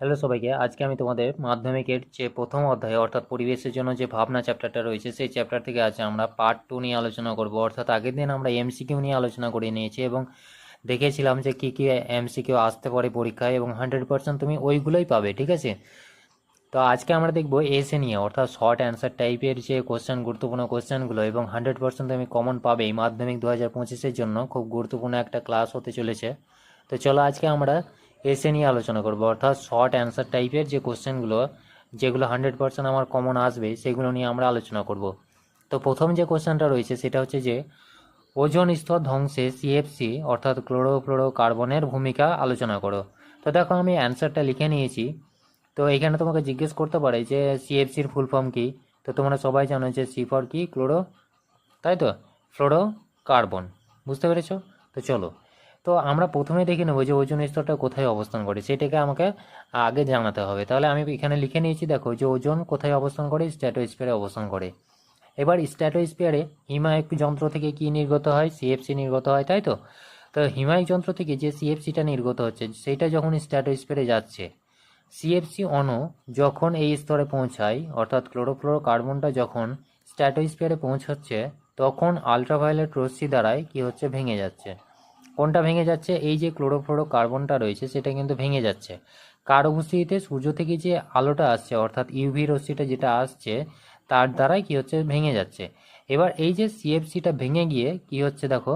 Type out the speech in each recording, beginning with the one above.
Hello সবাইকে, আজকে আমি তোমাদের মাধ্যমিকের যে প্রথম অধ্যায়, অর্থাৎ পরিবেশের জন্য যে ভাবনা চ্যাপ্টারটা রয়েছে, সেই চ্যাপ্টার থেকে আজ আমরা পার্ট টু নিয়ে আলোচনা করব। অর্থাৎ আগের দিন আমরা এমসিকিউ নিয়ে আলোচনা করে নিয়েছি এবং দেখেছিলাম যে কী কী এমসিকিউ আসতে পারে পরীক্ষায় এবং হান্ড্রেড পার্সেন্ট তুমি ওইগুলোই পাবে, ঠিক আছে? তো আজকে আমরা দেখব এসে নিয়ে, অর্থাৎ শর্ট অ্যান্সার টাইপের যে কোশ্চেন গুরুত্বপূর্ণ কোশ্চেনগুলো এবং হান্ড্রেড পার্সেন্ট তুমি কমন পাবে এই মাধ্যমিক দু হাজার পঁচিশের জন্য। খুব গুরুত্বপূর্ণ একটা ক্লাস হতে চলেছে। তো চলো আজকে আমরা এসে নিয়ে আলোচনা করব। অর্থাৎ শর্ট অ্যান্সার টাইপের যে কোশ্চেনগুলো যেগুলো হান্ড্রেড পার্সেন্ট আমার কমন আসবে, সেগুলো নিয়ে আমরা আলোচনা করব। তো প্রথম যে কোশ্চেনটা রয়েছে, সেটা হচ্ছে যে, ওজন স্তর ধ্বংসে সিএফসি অর্থাৎ ক্লোরোফ্লোরো কার্বনের ভূমিকা আলোচনা করো। তো দেখো, আমি অ্যান্সারটা লিখে নিয়েছি। তো এখানে তোমাকে জিজ্ঞেস করতে পারে যে সিএফসির ফুল ফর্ম কি? তো তোমরা সবাই জানো যে সি ফর কি? ক্লোরো, তাই তো? ফ্লোরো কার্বন বুঝতে পেরেছ? তো চলো তো আমরা প্রথমে দেখে নেব যে ওজন স্তরটা কোথায় অবস্থান করে, সেটাকে আমাকে আগে জানাতে হবে। তাহলে আমি এখানে লিখে নিয়েছি, দেখো যে ওজন কোথায় অবস্থান করে স্ট্র্যাটোস্ফিয়ারে অবস্থান করে। এবার স্ট্র্যাটোস্ফিয়ারে হিমায়ক যন্ত্র থেকে কি নির্গত হয়? সিএফসি নির্গত হয়, তাই তো? তো হিমায়ক যন্ত্র থেকে যে সিএফসিটা নির্গত হচ্ছে, সেটা যখন স্ট্র্যাটোস্ফিয়ারে যাচ্ছে সিএফসি অণু যখন এই স্তরে পৌঁছায়, অর্থাৎ ক্লোরোফ্লোরো কার্বনটা যখন স্ট্র্যাটোস্ফিয়ারে পৌঁছচ্ছে, তখন আলট্রাভায়োলেট রশ্মি দ্বারাই কি হচ্ছে? ভেঙে যাচ্ছে। কোনটা ভেঙে যাচ্ছে? এই যে ক্লোরোফ্লোরো কার্বনটা রয়েছে, সেটা কিন্তু ভেঙে যাচ্ছে। কার উপস্থিতিতে? সূর্য থেকে যে আলোটা আসছে, অর্থাৎ ইউভি রশ্মিটা যেটা আসছে, তার দ্বারাই কি হচ্ছে? ভেঙে যাচ্ছে। এবার এই যে সিএফসিটা ভেঙে গিয়ে কি হচ্ছে দেখো?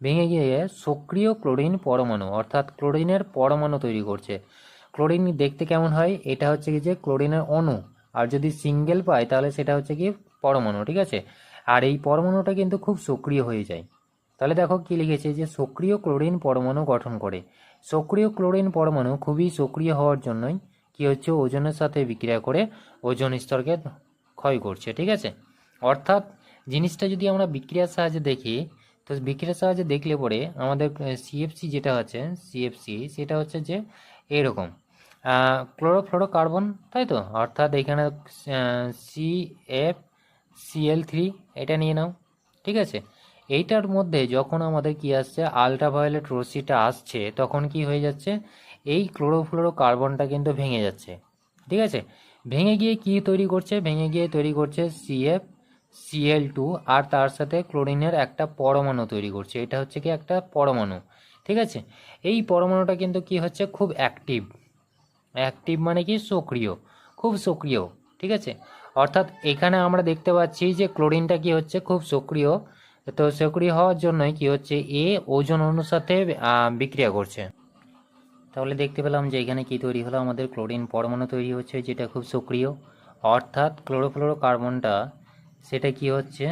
ভেঙে গিয়ে সক্রিয় ক্লোরিন পরমাণু, অর্থাৎ ক্লোরিনের পরমাণু তৈরি করছে। ক্লোরিন দেখতে কেমন হয়? এটা হচ্ছে কি যে ক্লোরিনের অণু। আর যদি সিঙ্গেল পায়, তাহলে সেটা হচ্ছে কি পরমাণু, ঠিক আছে? আর এই পরমাণুটা কিন্তু খুব সক্রিয় হয়ে যায়। তাহলে দেখো কি লিখেছে যে সক্রিয় ক্লোরিন পরমাণু গঠন করে। সক্রিয় ক্লোরিন পরমাণু খুবই সক্রিয় হওয়ার জন্যই কি হচ্ছে? ওজনের সাথে বিক্রিয়া করে ওজন স্তরকে ক্ষয় করছে, ঠিক আছে? অর্থাৎ জিনিসটা যদি আমরা বিক্রিয়ার সাহায্যে দেখি, তো বিক্রিয়ার সাহায্যে দেখলে পরে আমাদের সিএফসি যেটা আছে সিএফসি সেটা হচ্ছে যে এরকম। ক্লোরোফ্লোরো কার্বন তাই তো? অর্থাৎ এখানে সি এফ সিএল থ্রি এটা নিয়ে নাও, ঠিক আছে? এইটার মধ্যে যখন আমাদের কি আসছে আলট্রাভায়োলেট রশ্মিটা আসছে, তখন কি হয়ে যাচ্ছে? এই ক্লোরোফ্লোরো কার্বনটা কিন্তু ভেঙে যাচ্ছে। ঠিক আছে? ভেঙে গিয়ে কি তৈরি করছে? ভেঙে গিয়ে তৈরি করছে সিএফ সিএল টু আর তার সাথে ক্লোরিনের একটা পরমাণু তৈরি করছে। এটা হচ্ছে কি একটা পরমাণু। ঠিক আছে? এই পরমাণুটা কিন্তু কি হচ্ছে? খুব অ্যাক্টিভ অ্যাক্টিভ মানে কি? সক্রিয়। খুব সক্রিয়। ঠিক আছে? অর্থাৎ এখানে আমরা দেখতে পাচ্ছি যে ক্লোরিনটা কি হচ্ছে? খুব সক্রিয়। তো সক্রিয় হওয়ার জন্যই কি হচ্ছে, এ ওজন অণুর সাথে বিক্রিয়া করছে। তাহলে দেখতে পেলাম যে এখানে কি তৈরি হলো, আমাদের ক্লোরিন পরমাণু তৈরি হচ্ছে, যেটা খুব সক্রিয়। অর্থাৎ ক্লোরোফ্লোরো কার্বনটা সেটা কি হচ্ছে,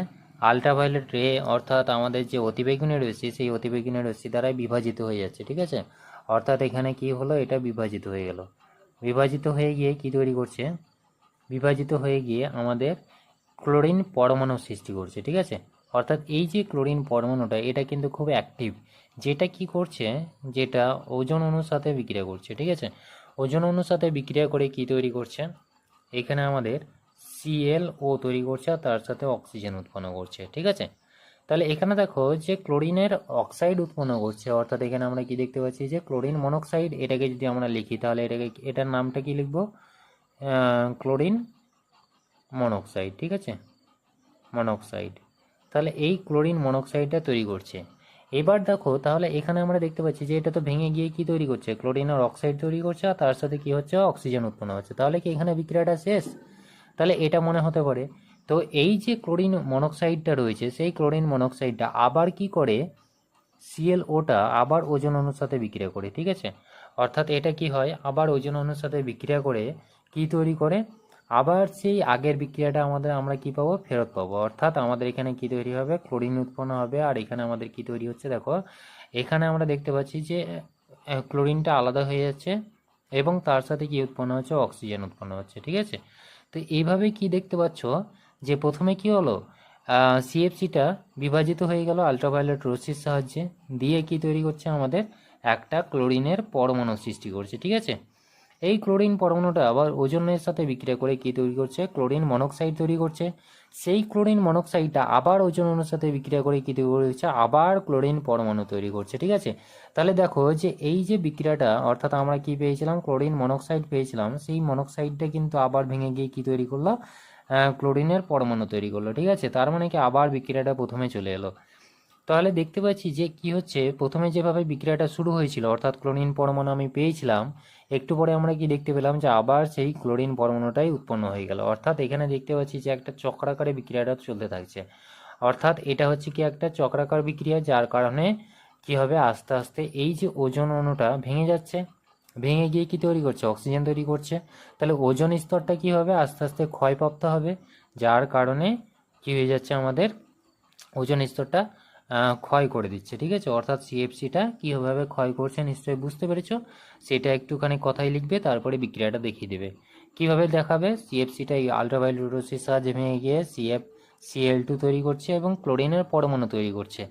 আলট্রাভায়োলেট রে, অর্থাৎ আমাদের যে অতিবেগুনের রশ্মি, সেই অতিবেগুনের রশ্মি দ্বারাই বিভাজিত হয়ে যাচ্ছে, ঠিক আছে? অর্থাৎ এখানে কি হলো, এটা বিভাজিত হয়ে গেল। বিভাজিত হয়ে গিয়ে কি তৈরি করছে, বিভাজিত হয়ে গিয়ে আমাদের ক্লোরিন পরমাণু সৃষ্টি করছে, ঠিক আছে? অর্থাৎ এই যে ক্লোরিন পরমাণুটা, এটা কিন্তু খুব অ্যাক্টিভ যেটা কি করছে? যেটা ওজন অণুর সাথে বিক্রিয়া করছে, ঠিক আছে? ওজন অণুর সাথে বিক্রিয়া করে কি তৈরি করছে? এখানে আমাদের সিএল ও তৈরি করছে আর তার সাথে অক্সিজেন উৎপন্ন করছে, ঠিক আছে? তাহলে এখানে দেখো যে ক্লোরিনের অক্সাইড উৎপন্ন করছে, অর্থাৎ এখানে আমরা কি দেখতে পাচ্ছি যে ক্লোরিন মনোক্সাইড এটাকে যদি আমরা লিখি, তাহলে এটাকে এটার নামটা কি লিখব? ক্লোরিন মনোক্সাইড ঠিক আছে? মনোক্সাইড তাহলে এই ক্লোরিন মনোক্সাইডটা তৈরি করছে। এবার দেখো, তাহলে এখানে আমরা দেখতে পাচ্ছি যে এটা তো ভেঙে গিয়ে কি তৈরি করছে? ক্লোরিনের অক্সাইড তৈরি করছে আর তার সাথে কি হচ্ছে? অক্সিজেন উৎপন্ন হচ্ছে। তাহলে কি এখানে বিক্রিয়াটা শেষ? তাহলে এটা মনে হতে পারে। তো এই যে ক্লোরিন মনোক্সাইডটা রয়েছে, সেই ক্লোরিন মনোক্সাইডটা আবার কি করে? সিএল ওটা আবার ওজন অণুর সাথে বিক্রিয়া করে, ঠিক আছে? অর্থাৎ এটা কি হয়? আবার ওজন অণুর সাথে বিক্রিয়া করে কি তৈরি করে? আবার সেই আগের বিক্রিয়াটা আমাদের আমরা কি পাবো? ফেরত পাবো। অর্থাৎ আমাদের এখানে কি তৈরি হবে? ক্লোরিন উৎপন্ন হবে। আর এখানে আমাদের কি তৈরি হচ্ছে দেখো? এখানে আমরা দেখতে পাচ্ছি যে ক্লোরিনটা আলাদা হয়ে যাচ্ছে এবং তার সাথে কি উৎপন্ন হচ্ছে? অক্সিজেন উৎপন্ন হচ্ছে, ঠিক আছে? তো এইভাবে কি দেখতে পাচ্ছ? যে প্রথমে কি হলো? সিএফসিটা বিভাজিত হয়ে গেল আলট্রাভায়োলেট রশ্মির সাহায্যে। দিয়ে কি তৈরি করছে আমাদের? একটা ক্লোরিনের পরমাণু সৃষ্টি করছে, ঠিক আছে? এই ক্লোরিন পরমাণুটা আবার ওজনের সাথে বিক্রিয়া করে কি তৈরি করছে? ক্লোরিন মনোক্সাইড তৈরি করছে। সেই ক্লোরিন মনোক্সাইডটা আবার ওজন সাথে বিক্রিয়া করে কি তৈরি করছে? আবার ক্লোরিন পরমাণু তৈরি করছে, ঠিক আছে? তাহলে দেখো যে এই যে বিক্রিয়াটা, অর্থাৎ আমরা কি পেয়েছিলাম? ক্লোরিন মনোক্সাইড পেয়েছিলাম। সেই মনোক্সাইডটা কিন্তু আবার ভেঙে গিয়ে কি তৈরি করল? ক্লোরিনের পরমাণু তৈরি করল, ঠিক আছে? তার মানে কি আবার বিক্রিয়াটা প্রথমে চলে এলো। তাহলে দেখতে পাচ্ছি যে কি হচ্ছে? প্রথমে যেভাবে বিক্রিয়াটা শুরু হয়েছিল, অর্থাৎ ক্লোরিন পরমাণু আমি পেয়েছিলাম, একটু পরে আমরা কি দেখতে পেলাম যে আবার সেই ক্লোরিন পরমাণুটাই উৎপন্ন হয়ে গেল। অর্থাৎ এখানে দেখতে পাচ্ছি যে একটা চক্রাকারে বিক্রিয়াটা চলতে থাকছে। অর্থাৎ এটা হচ্ছে কি একটা চক্রাকার বিক্রিয়া, যার কারণে কি হবে? আস্তে আস্তে এই যে ওজন অণুটা ভেঙে যাচ্ছে, ভেঙে গিয়ে কি তৈরি করছে? অক্সিজেন তৈরি করছে। তাহলে ওজন স্তরটা কি হবে? আস্তে আস্তে ক্ষয়প্রাপ্ত হবে, যার কারণে কি হয়ে যাচ্ছে আমাদের ওজন স্তরটা ক্ষয় করে দিচ্ছে, ঠিক আছে? অর্থাৎ সিএফসিটা কীভাবে ক্ষয় করছে নিশ্চয়ই বুঝতে পেরেছ? সেটা একটুখানি কথাই লিখবে, তারপরে বিক্রিয়াটা দেখিয়ে দেবে। কীভাবে দেখাবে? সিএফসিটা এই আলট্রাভায়োলেট রশ্মির সাহায্যে ভেঙে গিয়ে সিএফ সিএল টু তৈরি করছে এবং ক্লোরিনের পরমাণু তৈরি করছে।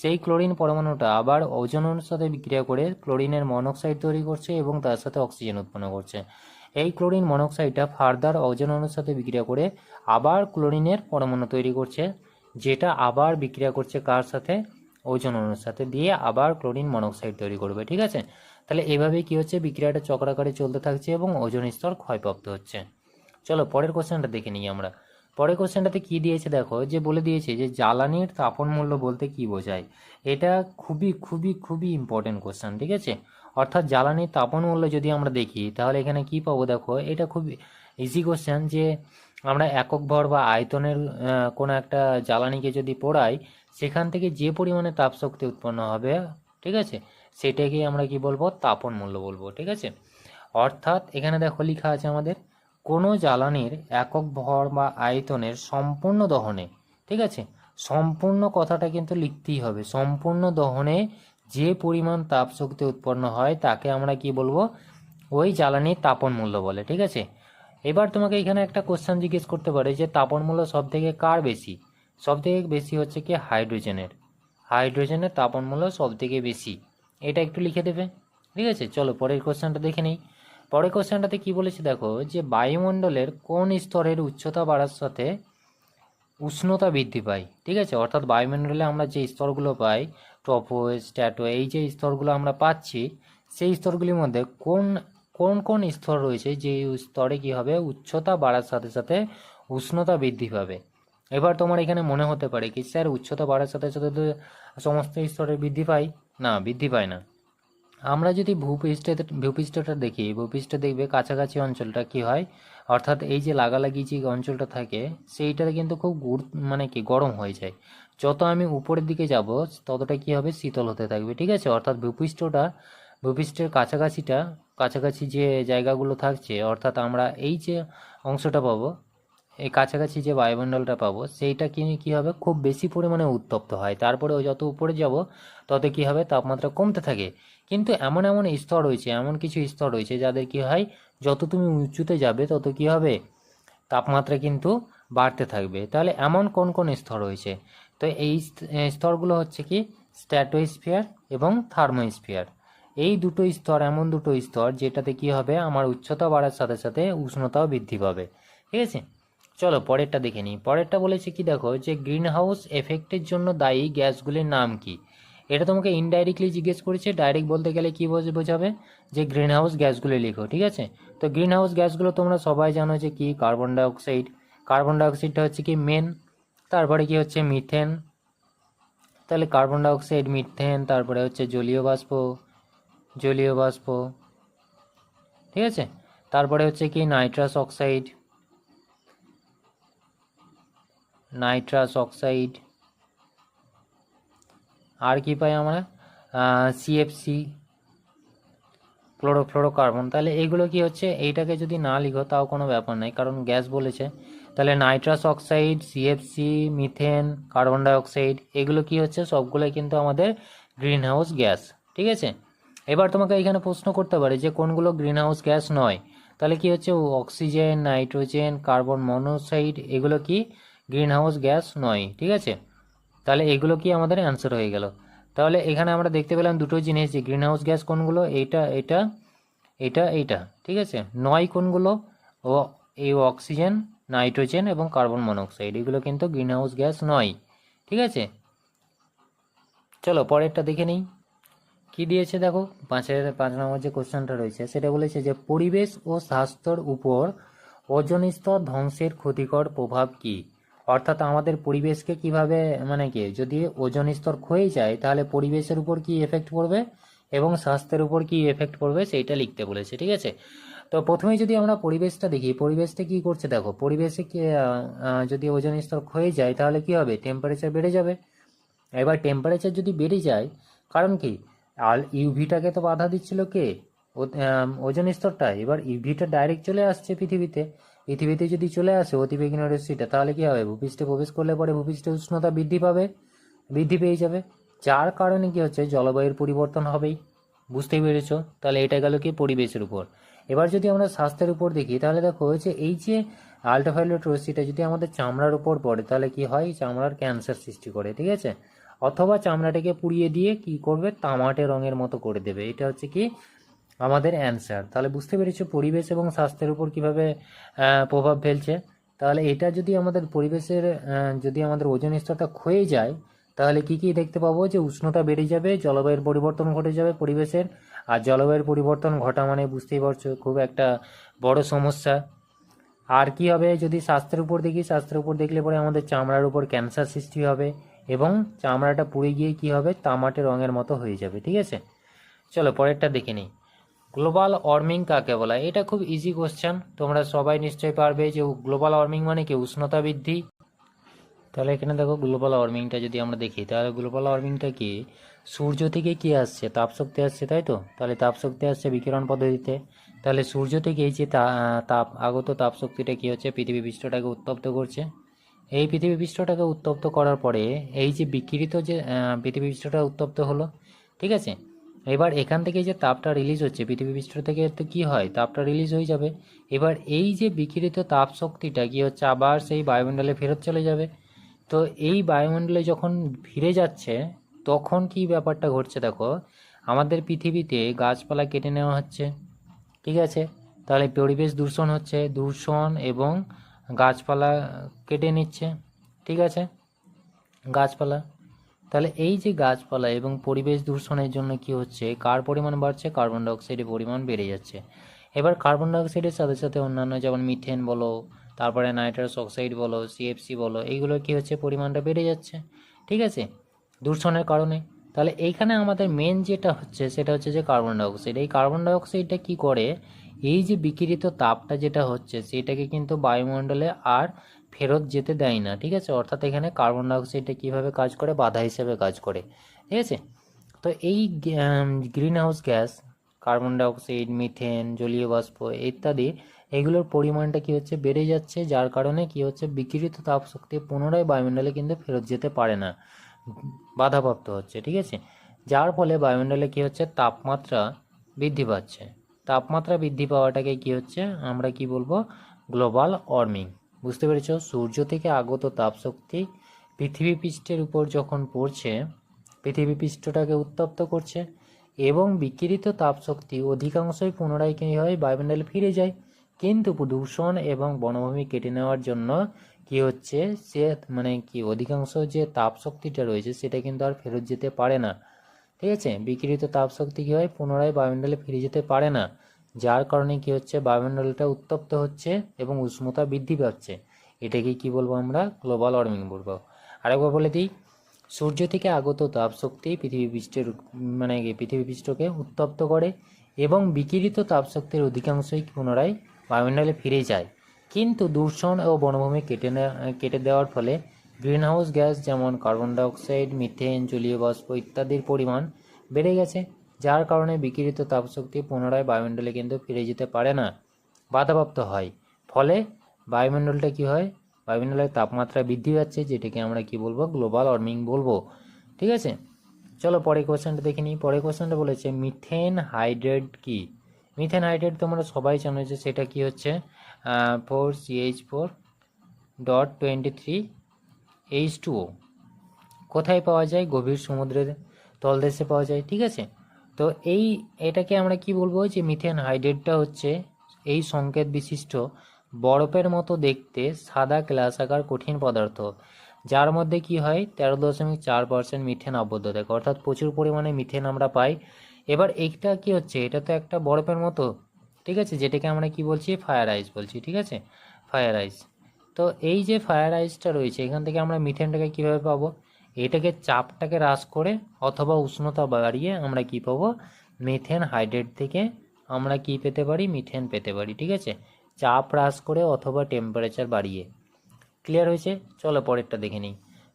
সেই ক্লোরিন পরমাণুটা আবার ওজন অণুর সাথে বিক্রিয়া করে ক্লোরিনের মনোক্সাইড তৈরি করছে এবং তার সাথে অক্সিজেন উৎপন্ন করছে। এই ক্লোরিন মনোক্সাইডটা ফার্দার ওজন অণুর সাথে বিক্রিয়া করে আবার ক্লোরিনের পরমাণু তৈরি করছে। যেটা আবার বিক্রিয়া করছে কার সাথে? ওজন অণুর সাথে। দিয়ে আবার ক্লোরিন মনোক্সাইড তৈরি করবে, ঠিক আছে? তাহলে এভাবে কি হচ্ছে? বিক্রিয়াটা চক্রাকারে চলতে থাকছে এবং ওজন স্তর ক্ষয়প্রাপ্ত হচ্ছে। চলো, পরের কোশ্চেনটা দেখে নিই আমরা। পরের কোশ্চেনটাতে কি দিয়েছে? দেখো, যে বলে দিয়েছে যে জ্বালানির তাপন মূল্য বলতে কি বোঝায়? এটা খুবই খুবই খুবই ইম্পর্টেন্ট কোশ্চেন ঠিক আছে? অর্থাৎ জ্বালানির তাপন মূল্য যদি আমরা দেখি, তাহলে এখানে কি পাবো? দেখো, এটা খুব ইজি কোশ্চেন যে আমরা একক ভর বা আয়তনের কোনো একটা জ্বালানিকে যদি পোড়াই, সেখান থেকে যে পরিমাণে তাপশক্তি উৎপন্ন হবে, ঠিক আছে সেটাকেই আমরা কি বলব? তাপন মূল্য বলব, ঠিক আছে? অর্থাৎ এখানে দেখো লেখা আছে আমাদের, কোনো জ্বালানির একক ভর বা আয়তনের সম্পূর্ণ দহনে, ঠিক আছে? সম্পূর্ণ কথাটা কিন্তু লিখতেই হবে, সম্পূর্ণ দহনে যে পরিমাণ তাপশক্তি উৎপন্ন হয়, তাকে আমরা কি বলব? ওই জ্বালানির তাপন মূল্য বলে, ঠিক আছে? এবার তোমাকে এখানে একটা কোশ্চেন জিজ্ঞেস করতে পারে যে তাপনমূল্য সব থেকে কার বেশি? সব থেকে বেশি হচ্ছে কি হাইড্রোজেনের। হাইড্রোজেনের তাপনমূল্য সব থেকে বেশি। এটা একটু লিখে দেবে? ঠিক আছে, চলো পরের কোশ্চেনটা দেখে নিই। পরের কোশ্চেনটাতে কি বলেছে দেখো যে বায়ুমণ্ডলের কোন স্তরের উচ্চতা বাড়ার সাথে উষ্ণতা বৃদ্ধি পায়। ঠিক আছে, অর্থাৎ বায়ুমণ্ডলে আমরা যে স্তরগুলো পাই টপো স্ট্যাটো এই যে স্তরগুলো আমরা পাচ্ছি, সেই স্তরগুলির মধ্যে কোন কোন কোন স্তর রয়েছে যে স্তরে কি হবে? উচ্চতা বাড়ার সাথে সাথে উষ্ণতা বৃদ্ধি পাবে। এবার তোমার এখানে মনে হতে পারে কি, স্যার, উচ্চতা বাড়ার সাথে সাথে তো সমস্ত স্তরে বৃদ্ধি পায়? না, বৃদ্ধি পায় না। আমরা যদি ভূপৃষ্ঠে ভূপৃষ্ঠটা দেখি, ভূপৃষ্ঠে দেখবে কাছাকাছি অঞ্চলটা কি হয়? অর্থাৎ এই যে লাগালাগি যে অঞ্চলটা থাকে, সেইটাতে কিন্তু খুব মানে কি, গরম হয়ে যায়। যত আমি উপরের দিকে যাব, ততটা কি হবে? শীতল হতে থাকবে, ঠিক আছে? অর্থাৎ ভূপৃষ্ঠটা ভূপৃষ্ঠের কাছাকাছিটা, কাছাকাছি যে জায়গাগুলো থাকছে, অর্থাৎ আমরা এই যে অংশটা পাবো, এই কাছাকাছি যে বায়ুমণ্ডলটা পাবো, সেইটা কি, কী হবে? খুব বেশি পরিমাণে উত্তপ্ত হয়। তারপরে যত উপরে যাব, তত কি হবে? তাপমাত্রা কমতে থাকে। কিন্তু এমন এমন স্তর রয়েছে, এমন কিছু স্তর রয়েছে যাদের কি হয়, যত তুমি উঁচুতে যাবে, তত কি হবে? তাপমাত্রা কিন্তু বাড়তে থাকবে। তাহলে এমন কোন কোন স্তর রয়েছে? তো এই স্তরগুলো হচ্ছে কি স্ট্র্যাটোস্ফিয়ার এবং থার্মোস্ফিয়ার। এই দুটো স্তর, এমন দুটো স্তর যেটাতে কি হবে? আমার উচ্চতা বাড়ার সাথে সাথে উষ্ণতাও বৃদ্ধি পাবে। ঠিক আছে? চলো, পরেরটা দেখে নিই। পরেরটা বলেছে কি দেখো, যে গ্রিন হাউস এফেক্টের জন্য দায়ী গ্যাসগুলির নাম কি? এটা তোমাকে ইনডাইরেক্টলি জিজ্ঞেস করেছে ডাইরেক্ট বলতে গেলে কি বোঝ, বোঝাবে? যে গ্রিন হাউস গ্যাসগুলি লিখো, ঠিক আছে? তো গ্রিন হাউস গ্যাসগুলো তোমরা সবাই জানো যে কি? Carbon dioxide. কার্বন ডাইঅক্সাইডটা হচ্ছে কি মেন তারপরে কি হচ্ছে মিথেন তাহলে কার্বন ডাইঅক্সাইড মিথেন তারপরে হচ্ছে জলীয় বাষ্প। জলীয় বাষ্প, ঠিক আছে? তারপরে হচ্ছে কি নাইট্রাস অক্সাইড নাইট্রাস অক্সাইড আর কি পাই আমরা? সিএফসি ক্লোরোফ্লোরোকার্বন তাহলে এগুলো কি হচ্ছে? এইটাকে যদি না লিখো, তাও কোনো ব্যাপার নাই। কারণ গ্যাস বলেছে। তাহলে nitrous oxide CFC methane carbon dioxide এগুলো কি হচ্ছে? সবগুলোই কিন্তু আমাদের গ্রিন হাউস গ্যাস ঠিক আছে? এবার তোমাকে এখানে প্রশ্ন করতে পারে যে কোনগুলো গ্রিন হাউস গ্যাস নয়? তাহলে কি হচ্ছে? অক্সিজেন, নাইট্রোজেন, কার্বন মনোক্সাইড, এগুলো কি গ্রিন হাউস গ্যাস নয়, ঠিক আছে? তাহলে এগুলো কি আমাদের অ্যান্সার হয়ে গেল। তাহলে এখানে আমরা দেখতে পেলাম দুটো জিনিস, যে গ্রিন হাউস গ্যাস কোনগুলো, এইটা এটা এটা এইটা, ঠিক আছে? নয় কোনগুলো? ও, এই অক্সিজেন, নাইট্রোজেন এবং কার্বন মনোক্সাইড, এগুলো কিন্তু গ্রিনহাউস গ্যাস নয়, ঠিক আছে? চলো পরেরটা দেখে নিই। কি দিয়েছে দেখো? পাঁচের, পাঁচ নম্বর যে কোশ্চেনটা রয়েছে, সেটা বলেছে যে পরিবেশ ও স্বাস্থ্যর উপর ওজন স্তর ধ্বংসের ক্ষতিকর প্রভাব কি? অর্থাৎ আমাদের পরিবেশকে কীভাবে মানে কি, যদি ওজন স্তর ক্ষয়ে যায়, তাহলে পরিবেশের উপর কি এফেক্ট পড়বে? এবং স্বাস্থ্যের উপর কি এফেক্ট পড়বে? সেইটা লিখতে বলেছে, ঠিক আছে? তো প্রথমেই যদি আমরা পরিবেশটা দেখি, পরিবেশটা কি করছে দেখো? পরিবেশে কি যদি ওজন স্তর ক্ষয়ে যায়, তাহলে কি হবে? টেম্পারেচার বেড়ে যাবে। এবার টেম্পারেচার যদি বেড়ে যায়, কারণ কি? আর ইউভিটাকে তো বাধা দিচ্ছিল কে? ওজন স্তরটা। এবার ইউভিটা ডাইরেক্ট চলে আসছে পৃথিবীতে। পৃথিবীতে যদি চলে আসে অতিবেগুনি রশ্মিটা তাহলে কি হবে? ভূপৃষ্ঠে প্রবেশ করলে পরে ভূপৃষ্ঠের উষ্ণতা বৃদ্ধি পাবে, বৃদ্ধি পেয়ে যাবে। যার কারণে কি হচ্ছে? জলবায়ুর পরিবর্তন হবেই। বুঝতেই পেরেছ? তাহলে এটা গেল কি? পরিবেশের উপর। এবার যদি আমরা স্বাস্থ্যের উপর দেখি, তাহলে দেখো যে, এই যে আল্ট্রাভায়োলেট রশ্মিটা যদি আমাদের চামড়ার উপর পড়ে, তাহলে কি হয়? চামড়ার ক্যান্সার সৃষ্টি করে, ঠিক আছে? অথবা চামড়াটাকে পুড়িয়ে দিয়ে কি করবে? তামাটে রঙের মতো করে দেবে। এটা হচ্ছে কি? আমাদের অ্যান্সার তাহলে বুঝতে পেরেছ পরিবেশ এবং স্বাস্থ্যের উপর কীভাবে প্রভাব ফেলছে? তাহলে এটা যদি আমাদের পরিবেশের যদি আমাদের ওজন স্তরটা ক্ষয়ে যায়, তাহলে কি কি দেখতে পাবো? যে উষ্ণতা বেড়ে যাবে, জলবায়ুর পরিবর্তন ঘটে যাবে পরিবেশের। আর জলবায়ুর পরিবর্তন ঘটা মানে বুঝতেই পারছ, খুব একটা বড় সমস্যা। আর কি হবে? যদি স্বাস্থ্যের উপর দেখি, স্বাস্থ্যের উপর দেখলে পরে আমাদের চামড়ার উপর ক্যান্সার সৃষ্টি হবে। এবং চামড়াটা পুড়ে গিয়ে কি হবে? তামাটে রঙের মতো হয়ে যাবে, ঠিক আছে? চলো, পরেরটা দেখে নিই। গ্লোবাল ওয়ার্মিং কাকে বলা? এটা খুব ইজি কোশ্চেন তোমরা সবাই নিশ্চয়ই পারবে যে গ্লোবাল ওয়ার্মিং মানে কি? উষ্ণতা বৃদ্ধি। তাহলে এখানে দেখো গ্লোবাল ওয়ার্মিংটা যদি আমরা দেখি, তাহলে গ্লোবাল ওয়ার্মিংটা কি? সূর্য থেকে কি আসছে? তাপশক্তি আসছে, তাই তো? তাহলে তাপশক্তি আসছে বিকিরণ পদ্ধতিতে। তাহলে সূর্য থেকে এই যে তাপ, আগত তাপশক্তিটা কি হচ্ছে? পৃথিবী পৃষ্ঠটাকে উত্তপ্ত করছে। এই পৃথিবী পৃষ্ঠটাকে উত্তপ্ত করার পরে, এই যে বিকৃত যে পৃথিবী পৃষ্ঠটা উত্তপ্ত হলো, ঠিক আছে? এবার এখান থেকে যে তাপটা রিলিজ হচ্ছে, পৃথিবী পৃষ্ঠ থেকে তো কি হয়? তাপটা রিলিজ হয়ে যাবে। এবার এই যে বিকিরিত তাপ শক্তিটা কি হচ্ছে? আবার সেই বায়ুমণ্ডলে ফেরত চলে যাবে। তো এই বায়ুমণ্ডলে যখন ফিরে যাচ্ছে, তখন কি ব্যাপারটা ঘটছে দেখো? আমাদের পৃথিবীতে গাছপালা কেটে নেওয়া হচ্ছে, ঠিক আছে? তাহলে পরিবেশ দূষণ হচ্ছে। দূষণ এবং গাছপালা কেটে নিচ্ছে, ঠিক আছে? গাছপালা। তাহলে এই যে গাছপালা এবং পরিবেশ দূষণের জন্য কি হচ্ছে? কার পরিমাণ বাড়ছে? কার্বন ডাইঅক্সাইডের পরিমাণ বেড়ে যাচ্ছে। এবার কার্বন ডাইঅক্সাইডের সাথে সাথে অন্যান্য যেমন মিথেন বলো, তারপরে নাইট্রাস অক্সাইড বলো সিএফসি বলো এইগুলো কি হচ্ছে? পরিমাণটা বেড়ে যাচ্ছে, ঠিক আছে? দূষণের কারণে। তাহলে এইখানে আমাদের মেন যেটা হচ্ছে, সেটা হচ্ছে যে কার্বন ডাইঅক্সাইড। এই কার্বন ডাইঅক্সাইডটা কি করে? এই যে বিকিরিত তাপটা যেটা হচ্ছে, সেটাকে কিন্তু বায়ুমণ্ডলে আর ফেরত যেতে দেয় না, ঠিক আছে? অর্থাৎ এখানে কার্বন ডাইঅক্সাইডটা কীভাবে কাজ করে? বাধা হিসেবে কাজ করে, ঠিক আছে? তো এই greenhouse gas carbon dioxide methane জলীয় বাষ্প ইত্যাদি, এগুলোর পরিমাণটা কি হচ্ছে? বেড়ে যাচ্ছে, যার কারণে কি হচ্ছে? বিকিরিত তাপ শক্তি পুনরায় বায়ুমণ্ডলে কিন্তু ফেরত যেতে পারে না, বাধাপ্রাপ্ত হচ্ছে, ঠিক আছে? যার ফলে বায়ুমণ্ডলে কি হচ্ছে? তাপমাত্রা বৃদ্ধি পাচ্ছে। তাপমাত্রা বৃদ্ধি পাওয়াটাকে কি হচ্ছে? আমরা কি বলব? Global warming. বুঝতে পেরেছ? সূর্য থেকে আগত তাপশক্তি পৃথিবী পৃষ্ঠের উপর যখন পড়ছে, পৃথিবী পৃষ্ঠটাকে উত্তপ্ত করছে এবং বিকিরিত তাপশক্তি অধিকাংশই পুনরায় কী হয়? বায়ুমণ্ডলে ফিরে যায়। কিন্তু দূষণ এবং বনভূমি কেটে নেওয়ার জন্য কি হচ্ছে? সে মানে কি অধিকাংশ যে তাপশক্তিটা রয়েছে, সেটা কিন্তু আর ফেরত যেতে পারে না। ঠিক আছে? বিকিরিত তাপশক্তি কী হয়? পুনরায় বায়ুমণ্ডলে ফিরে যেতে পারে না, যার কারণে কি হচ্ছে? বায়ুমণ্ডলটা উত্তপ্ত হচ্ছে এবং উষ্ণতা বৃদ্ধি পাচ্ছে। এটাকে কি বলব আমরা? গ্লোবাল ওয়ার্মিং বলব। আরেকবার বলে দিই, সূর্য থেকে আগত তাপশক্তি পৃথিবী পৃষ্ঠের মানে পৃথিবী পৃষ্ঠকে উত্তপ্ত করে এবং বিকিরিত তাপশক্তির অধিকাংশই পুনরায় বায়ুমণ্ডলে ফিরে যায়। কিন্তু দূষণ ও বনভূমি কেটে কেটে দেওয়ার ফলে গ্রিনহাউস গ্যাস যেমন কার্বন ডাইঅক্সাইড, মিথেন, জলীয় বাষ্প ইত্যাদির পরিমাণ বেড়ে গেছে, যার কারণে বিকিরিত তাপশক্তি পুনরায় বায়ুমণ্ডলে কিন্তু ফিরে যেতে পারে না, বাধাপ্রাপ্ত হয়। ফলে বায়ুমণ্ডলটা কি হয়? বায়ুমণ্ডলের তাপমাত্রা বৃদ্ধি পাচ্ছে, যেটাকে আমরা কি বলব? গ্লোবাল ওয়ার্মিং বলব। ঠিক আছে? চলো পরের কোশ্চেনটা দেখে নিই। পরের কোশ্চেনটা বলেছে, মিথেন হাইড্রেট কি? মিথেন হাইড্রেট তোমরা সবাই জানো যে সেটা কি হচ্ছে? Four CH four dot twenty three H two O কোথায় পাওয়া যায়? গভীর সমুদ্রের তলদেশে পাওয়া যায়, ঠিক আছে? তো এই, এটাকে আমরা কি বলব? যে মিথেন হাইড্রেটটা হচ্ছে এই সংকেত বিশিষ্ট বরফের মতো দেখতে সাদা গ্লাস আকার কঠিন পদার্থ, যার মধ্যে কি হয়? তেরো দশমিক চার পার্সেন্ট মিথেন আবদ্ধ থাকে, অর্থাৎ প্রচুর পরিমাণে মিথেন আমরা পাই। এবার এইটা কি হচ্ছে? এটা তো একটা বরফের মতো, ঠিক আছে? যেটাকে আমরা কি বলছি? ফায়ার আইস বলছি, ঠিক আছে? ফায়ার আইস তো এই যে ফায়ার আইসটা রয়েছে, এখান থেকে আমরা মিথেনটাকে কীভাবে পাবো? এটাকে চাপটাকে হ্রাস করে অথবা উষ্ণতা বাড়িয়ে আমরা কি পাবো? মিথেন হাইড্রেট থেকে আমরা কি পেতে পারি? মিথেন পেতে পারি, ঠিক আছে? চাপ হ্রাস করে অথবা টেম্পারেচার বাড়িয়ে। ক্লিয়ার হয়েছে? চলো পরেরটা দেখে নিই।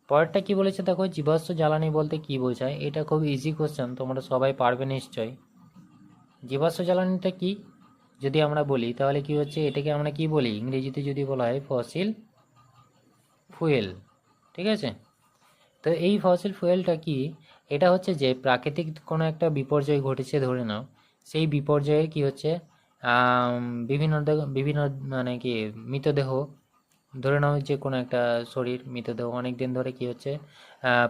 পরেরটা কি বলেছে দেখো, জীবাশ্ম জ্বালানি বলতে কি বোঝায়? এটা খুব ইজি কোশ্চেন তোমরা সবাই পারবে নিশ্চয়। জীবাশ্ম জ্বালানিটা কি? যদি আমরা বলি, তাহলে কি হচ্ছে? এটাকে আমরা কি বলি? ইংরেজিতে যদি বলা হয় ফসিল ফুয়েল, ঠিক আছে? তো এই ফসিল ফুয়েলটা কি? এটা হচ্ছে যে প্রাকৃতিক কোনো একটা বিপর্যয় ঘটেছে, ধরে নাও। সেই বিপর্যয়ে কি হচ্ছে? বিভিন্ন বিভিন্ন মানে কি মৃতদেহ, ধরে নাও যে কোনো একটা শরীর, মৃতদেহ। অনেক দিন ধরে কি হচ্ছে?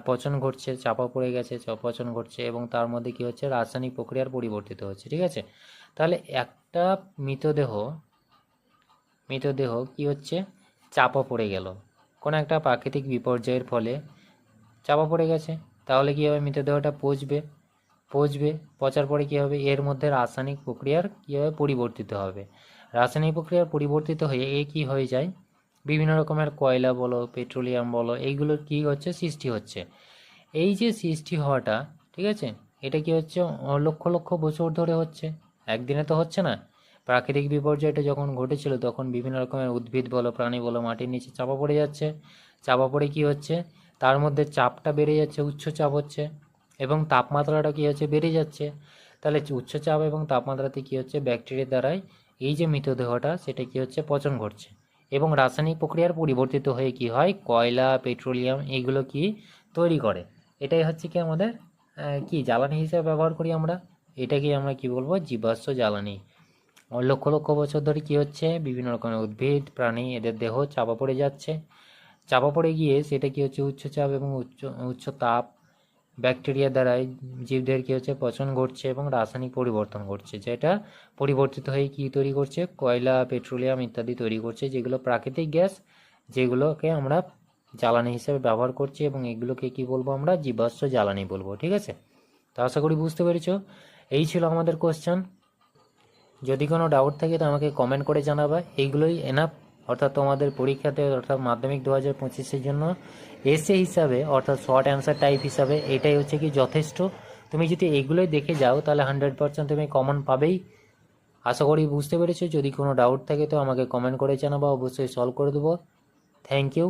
পচন ঘটছে, চাপা পড়ে গেছে পচন ঘটছে এবং তার মধ্যে কি হচ্ছে? রাসায়নিক প্রক্রিয়ার পরিবর্তিত হচ্ছে, ঠিক আছে? তাহলে একটা মৃতদেহ মৃতদেহ কি হচ্ছে? চাপা পড়ে গেল। কোনো একটা প্রাকৃতিক বিপর্যয়ের ফলে চাপা পড়ে গেছে। তাহলে কী হবে মৃতদেহটা পচবে? পচবে, পচার পরে কী হবে? এর মধ্যে রাসায়নিক প্রক্রিয়ার কী হবে পরিবর্তিত হবে? রাসায়নিক প্রক্রিয়ার পরিবর্তিত হয়ে এ কী হয়ে যায়? বিভিন্ন রকমের কয়লা বলো, পেট্রোলিয়াম বলো এইগুলোর কী হচ্ছে? সৃষ্টি হচ্ছে। এই যে সৃষ্টি হওয়াটা, ঠিক আছে? এটা কি হচ্ছে? লক্ষ লক্ষ বছর ধরে হচ্ছে। একদিনে তো হচ্ছে না। প্রাকৃতিক বিপর্যয়টা যখন ঘটেছিল, তখন বিভিন্ন রকমের উদ্ভিদ বলো, প্রাণী বলো, মাটির নিচে চাপা পড়ে যাচ্ছে। চাপা পড়ে কি হচ্ছে? তার মধ্যে চাপটা বেড়ে যাচ্ছে, উচ্চ চাপ হচ্ছে এবং তাপমাত্রাটা কি হচ্ছে? বেড়ে যাচ্ছে। তাহলে উচ্চ চাপ এবং তাপমাত্রাতে কি হচ্ছে? ব্যাকটেরিয়া দ্বারাই এই যে মৃতদেহটা, সেটা কি হচ্ছে? পচন ঘটছে এবং রাসায়নিক প্রক্রিয়ার পরিবর্তিত হয়ে কি হয়? কয়লা, পেট্রোলিয়াম এইগুলো কি তৈরি করে? এটাই হচ্ছে কি আমাদের কি জ্বালানি হিসেবে ব্যবহার করি আমরা? এটাকে আমরা কি বলব? জীবাশ্ম জ্বালানি। লক্ষ লক্ষ বছর ধরে কি হচ্ছে? বিভিন্ন রকমের উদ্ভিদ, প্রাণী, এদের দেহ চাপা পড়ে যাচ্ছে। চাপা পড়ে গিয়ে সেটা কি হচ্ছে? উচ্চ চাপ এবং উচ্চ উচ্চ তাপ, ব্যাকটেরিয়া দ্বারাই জীবদের কি হচ্ছে? পচন ঘটছে এবং রাসায়নিক পরিবর্তন ঘটছে, যেটা পরিবর্তিত হয়ে কি তৈরি করছে? কয়লা, পেট্রোলিয়াম ইত্যাদি তৈরি করছে, যেগুলো প্রাকৃতিক গ্যাস, যেগুলোকে আমরা জ্বালানি হিসেবে ব্যবহার করছি এবং এগুলোকে কি বলব? আমরা জীবাশ্ম জ্বালানি বলব, ঠিক আছে? তো আশা করি বুঝতে পেরেছ। এই ছিল আমাদের কোশ্চেন যদি কোনো ডাউট থাকে তো আমাকে কমেন্ট করে জানাবা। এইগুলোই এনাফ অর্থাৎ তোমাদের পরীক্ষাতে অর্থাৎ মাধ্যমিক দু হাজার পঁচিশের জন্য এসে হিসাবে, অর্থাৎ শর্ট অ্যান্সার টাইপ হিসাবে, এটাই হচ্ছে কি যথেষ্ট। তুমি যদি এগুলোই দেখে যাও, তাহলে হান্ড্রেড পার্সেন্ট তুমি কমন পাবেই। আশা করি বুঝতে পেরেছ। যদি কোনো ডাউট থাকে তো আমাকে কমেন্ট করে জানাবা, অবশ্যই সলভ করে দেবো। Thank you